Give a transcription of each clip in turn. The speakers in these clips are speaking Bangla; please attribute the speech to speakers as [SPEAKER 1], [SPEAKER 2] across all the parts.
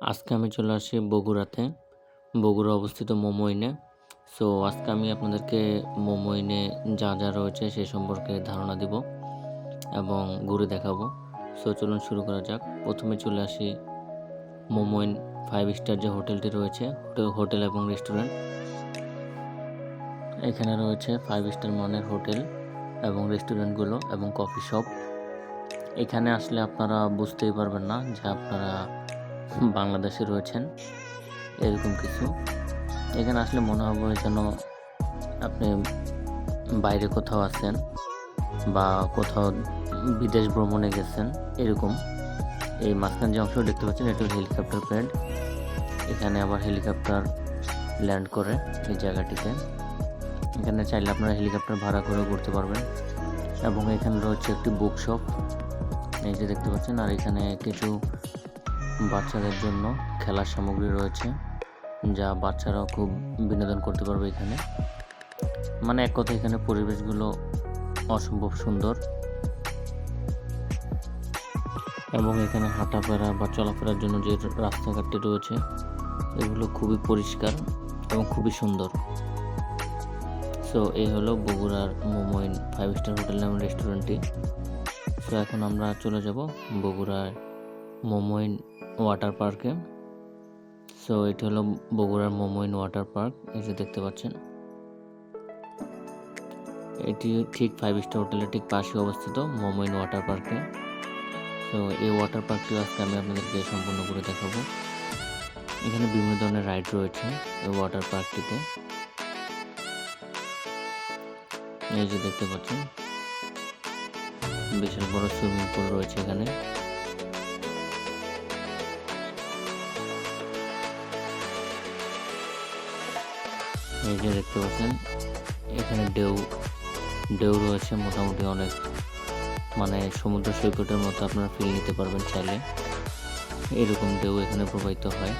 [SPEAKER 1] আজকে আমি চলে আসি বগুড়াতে। বগুড়া অবস্থিত মোমোইনে সো আজকে আমি আপনাদেরকে মোমোইনে যা যা রয়েছে সে সম্পর্কে ধারণা দিব এবং ঘুরে দেখাবো। সো চলুন শুরু করা যাক। প্রথমে চলে আসি মোমোইন ফাইভ স্টার যে হোটেলটি রয়েছে হোটেল এবং রেস্টুরেন্ট। এখানে রয়েছে ফাইভ স্টার মানের হোটেল এবং রেস্টুরেন্টগুলো এবং কফি শপ। এখানে আসলে আপনারা বুঝতেই পারবেন না যে আপনারা বাংলাদেশে রয়েছেন, এরকম কিছু। এখানে আসলে মনে হবে যেন আপনি বাইরে কোথাও আছেন বা কোথাও বিদেশ ভ্রমণে গেছেন, এরকম। এই মাঝখান যে অংশ দেখতে পাচ্ছেন, এটা হেলিকপ্টার প্যাড। এখানে আবার হেলিকপ্টার ল্যান্ড করে এই জায়গাটিতে। এখানে চাইলে আপনারা হেলিকপ্টার ভাড়া করে ঘুরতে পারবেন। এবং এখানে রয়েছে একটি বুক শপ এই যে দেখতে পাচ্ছেন, আর এখানে কিছু বাচ্চাদের জন্য খেলার সামগ্রী রয়েছে, যা বাচ্চারাও খুব বিনোদন করতে পারবে এখানে। মানে এক কথা এখানে পরিবেশগুলো অসম্ভব সুন্দর। এবং এখানে হাঁটাফেরা বা চলাফেরার জন্য যে রাস্তাঘাটটি রয়েছে, এগুলো খুবই পরিষ্কার এবং খুবই সুন্দর। সো এই হলো বগুড়ার মোমোইন ফাইভ স্টার হোটেল এবং রেস্টুরেন্টটি। সো এখন আমরা চলে যাব বগুড়ার মোমোইন ওয়াটার পার্কে। সো, এটি হলো বগুড়ার মোমোইন ওয়াটার পার্ক, এই যে দেখতে পাচ্ছেন। এটি ঠিক ফাইভ স্টার হোটেলের ঠিক পাশে অবস্থিত, মোমোইন ওয়াটার পার্কে। সো, এই ওয়াটার পার্কটি আজকে আমি আপনাদেরকে সম্পূর্ণ করে দেখাবো। এখানে বিভিন্ন ধরনের রাইড রয়েছে এই ওয়াটার পার্কটিতে। এই যে দেখতে পাচ্ছেন, বিশাল বড় সুইমিং পুল রয়েছে এখানে। এই যে দেখতে পাচ্ছেন, এখানে ঢেউ ঢেউ রয়েছে মোটামুটি অনেক। মানে সমুদ্র সৈকতের মতো আপনারা ফিল নিতে পারবেন চাইলে। এরকম ঢেউ এখানে প্রবাহিত হয়।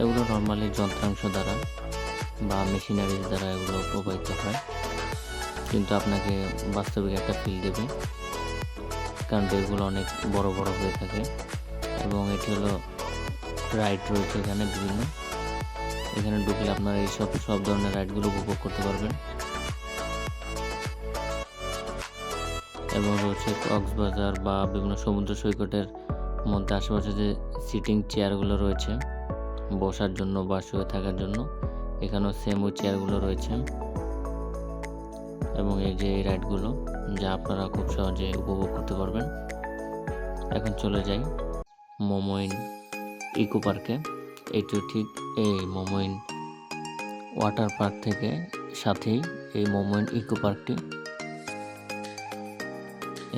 [SPEAKER 1] এগুলো নর্মালি যন্ত্রাংশ দ্বারা বা মেশিনারিজ দ্বারা এগুলো প্রবাহিত হয়। কিন্তু আপনাকে বাস্তবিক একটা ফিল দেবে। কারণ ঢেউগুলো অনেক বড় বড় হয়ে থাকে। এবং এটি হলো রাইড রয়েছে এখানে বিভিন্ন। এখানে ঢুকলে আপনারা এই সব সব ধরনের রাইডগুলো উপভোগ করতে পারবেন। এবং রয়েছে কক্সবাজার বা বিভিন্ন সমুদ্র সৈকতের মধ্যে আশেপাশে যে সিটিং চেয়ারগুলো রয়েছে, বসার জন্য বা শুয়ে থাকার জন্য, এখানেও সেম ওই চেয়ারগুলো রয়েছে। এবং এই যে এই রাইডগুলো যা আপনারা খুব সহজে উপভোগ করতে পারবেন। এখন চলে যাই মোমোইন ইকো পার্কে। এটিও ঠিক এই মোমোইন ওয়াটার পার্ক থেকে সাথেই এই মোমোইন ইকো পার্কটি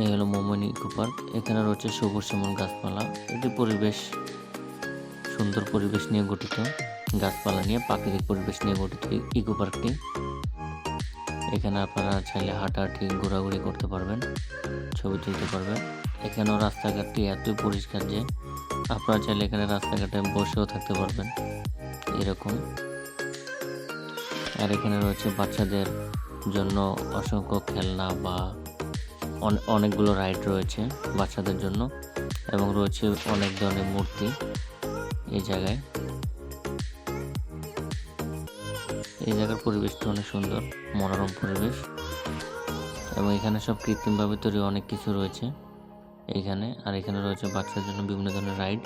[SPEAKER 1] এই হলো মোমোইন ইকো পার্ক এখানে রয়েছে সবুজ শ্যামল গাছপালা। এটি পরিবেশ, সুন্দর পরিবেশ নিয়ে গঠিত। গাছপালা নিয়ে, প্রাকৃতিক পরিবেশ নিয়ে গঠিত ইকো পার্কটি এখানে আপনারা চাইলে হাঁটাহাঁটি, ঘোরাঘুরি করতে পারবেন, ছবি তুলতে পারবেন। এখানেও রাস্তাঘাটটি এতই পরিষ্কার যে, আপনারা চাইলে এখানে রাস্তাঘাটে বসেও থাকতে পারবেন। এরকম। আর এখানে রয়েছে বাচ্চাদের জন্য অসংখ্য খেলনা বা অনেকগুলো রাইড রয়েছে বাচ্চাদের জন্য এবং রয়েছে অনেক ধরনের মূর্তি এই জায়গায়। এই জায়গার পরিবেশটা অনেক সুন্দর, মনোরম পরিবেশ এবং এখানে সব কৃত্রিমভাবে তৈরি অনেক কিছু রয়েছে এইখানে। আর এখানে রয়েছে বাচ্চাদের জন্য বিভিন্ন ধরনের রাইড,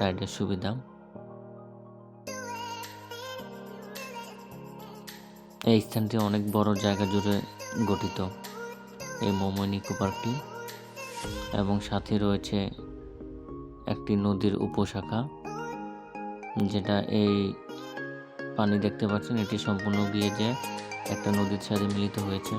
[SPEAKER 1] রাইডের সুবিধা। এই স্থানটি অনেক বড় জায়গা জুড়ে গঠিত। এই মোমোইন ইকো পার্কটি এবং সাথে রয়েছে একটি নদীর উপশাখা, যেটা এই পানি দেখতে পাচ্ছেন, এটি সম্পূর্ণ গিয়ে যে একটা নদীর সাথে মিলিত হয়েছে।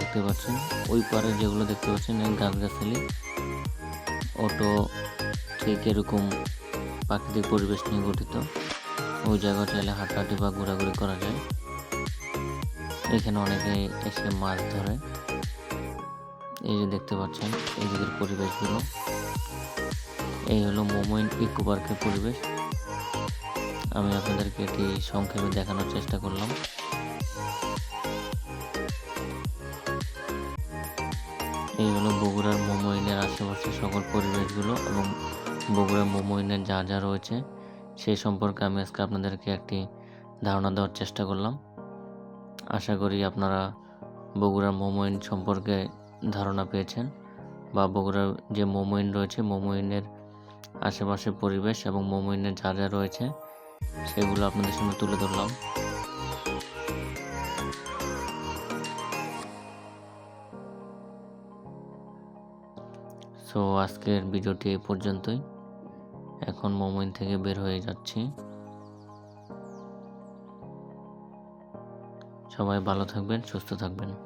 [SPEAKER 1] দেখতে পাচ্ছেন, ওই পারে যেগুলো দেখতে পাচ্ছেন গাছগাছালি অটো, ঠিক এরকম প্রাকৃতিক পরিবেশ নিয়ে গঠিত। ওই জায়গা চাইলে হাঁটাহাঁটি বা ঘোরাঘুরি করা যায়। এখানে অনেকে এসে মাছ ধরে। এই যে দেখতে পাচ্ছেন এই দিকের পরিবেশগুলো। এই হলো মোমোইন ইকো পার্কের পরিবেশ। আমি আপনাদেরকে এটি সংক্ষেপে দেখানোর চেষ্টা করলাম। এই হলো বগুড়ার মোমোইনের আশেপাশে সকল পরিবেশগুলো এবং বগুড়ার মোমোইনের যা যা রয়েছে, সেই সম্পর্কে আমি আজকে আপনাদেরকে একটি ধারণা দেওয়ার চেষ্টা করলাম। আশা করি আপনারা বগুড়ার মোমোইন সম্পর্কে ধারণা পেয়েছেন বা বগুড়ার যে মোমোইন রয়েছে মোমোইনের আশেপাশে পরিবেশ এবং মোমোইনের যা যা রয়েছে, সেগুলো আপনাদের সামনে তুলে ধরলাম। সো আজকের ভিডিওটি এই পর্যন্তই। এখন মোমেন্ট থেকে বের হয়ে যাচ্ছি। সবাই ভালো থাকবেন সুস্থ থাকবেন।